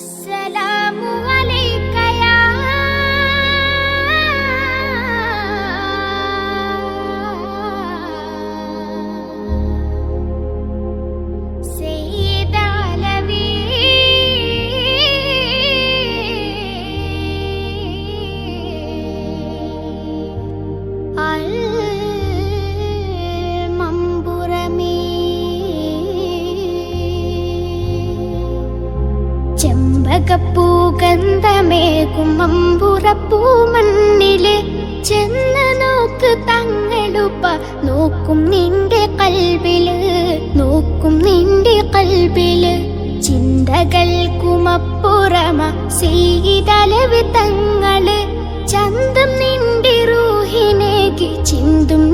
السلام عليكم ചെമ്പകപ്പൂ ഗന്ധമേകും അമ്പുറപ്പൂ മണ്ണിലെ ചെന്ന് നോക്ക് തങ്ങളുപ്പ നോക്കും നിന്റെ കൽവിൽ നോക്കും നിന്റെ കൽവിൽ. ചിന്തകൾക്കുമപ്പുറമ സീതലവ് തങ്ങൾ. ചന്തം നിന്റെ റൂഹിനേക്ക് ചിന്തും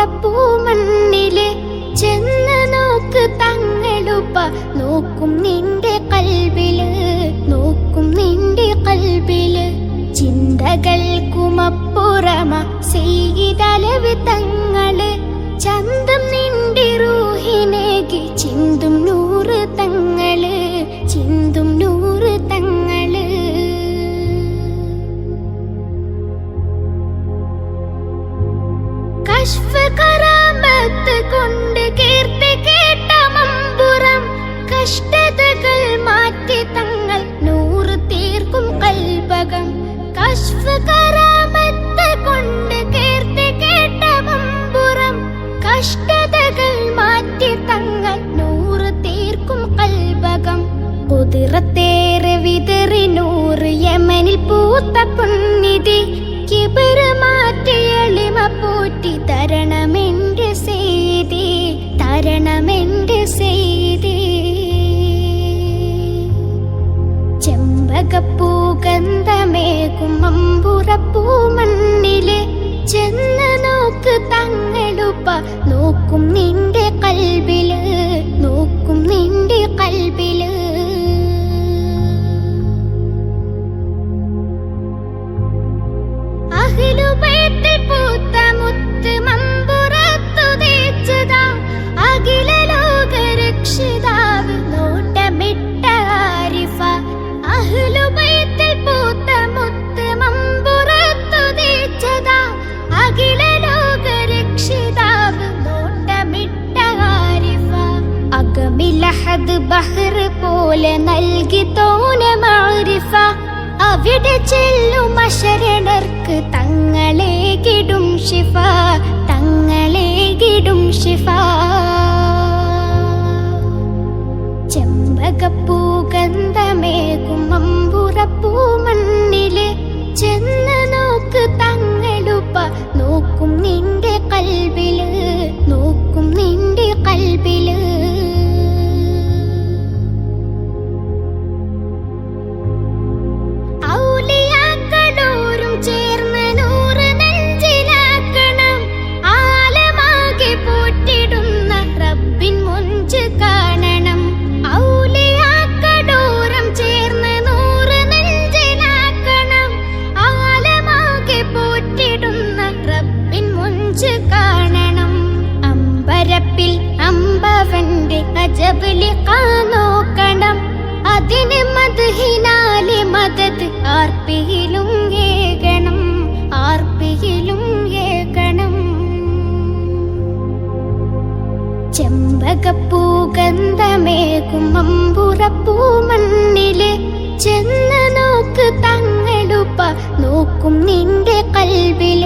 അമ്പുറപ്പൂ മണ്ണിൽ ചെന്ന് നോക്ക് തങ്ങളുപ്പ നോക്കും നിന്റെ കൽവിൽ നോക്കും നിന്റെ കൽവിൽ. ചിന്തകൾക്കുമപ്പുറമ ചെയ്തലവ് തങ്ങൾ. ചന്തം നിന്റെ റൂഹിനേക്ക് ചിന്തും കശ്ഫ് കറാമത്ത് കൊണ്ട് കീർത്തി കേട്ട മമ്പുറം കഷ്ടതകൾ മാറ്റി തങ്ങൾ നൂറ് തീർക്കും കൽപകം കശ്ഫ് കറാമത്ത് കൊണ്ട് കീർത്തി കേട്ട മമ്പുറം കഷ്ടതകൾ മാറ്റി തങ്ങൾ നൂറ് തീർക്കും കൽപകം കുതിരത്തേറെ വിതറി നൂറ് യമനിൽ പൂത്ത പുണ്ണിതി കിബറ് അമ്പുറപ്പൂ അകമിലഹദ് ബഹർ പോലെ നൽകി തോന മാരിഫ. അവിടെ ചെല്ലും അശരണർക്ക് തങ്ങളെ കിടും ശിഫ. തങ്ങളെ കിടും ശിഫ. അജബിലി നോക്കണം. അതിന് മദ്ഹിനാലെ മദത് ആർപ്പിയിലും ഏകണം ആർപ്പിയിലും ഏകണം. ചെമ്പകപ്പൂ ഗന്ധമേകും അമ്പുറപ്പൂ മണ്ണിൽ. ചെന്ന് നോക്ക് തങ്ങളുപ്പ നോക്കും നിന്റെ കൽവിൽ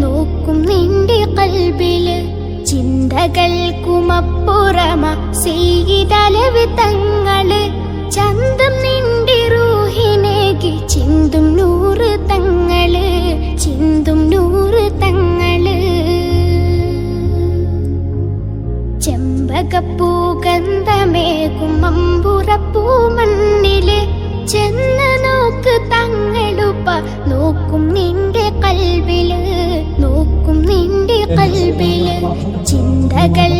നോക്കും നിന്റെ കൽവിൽ. ചിന്തകൾക്കുമപ്പുറമ ചെയ്തലവ് തങ്ങൾ ചന്തം നിന്റെ റൂഹിനേക്ക് ചിന്തും നൂറ് തങ്ങൾ ചിന്തും നൂറ് തങ്ങൾ. ചെമ്പകപ്പൂ ഗന്ധമേകും അമ്പുറപ്പൂ മണ്ണിൽ ചെന്ന നോക്ക് തങ്ങളുപ്പ നോക്കും നിന്റെ കൽവിൽ. നോക്കും കൽബിൽ ചിന്തകൾ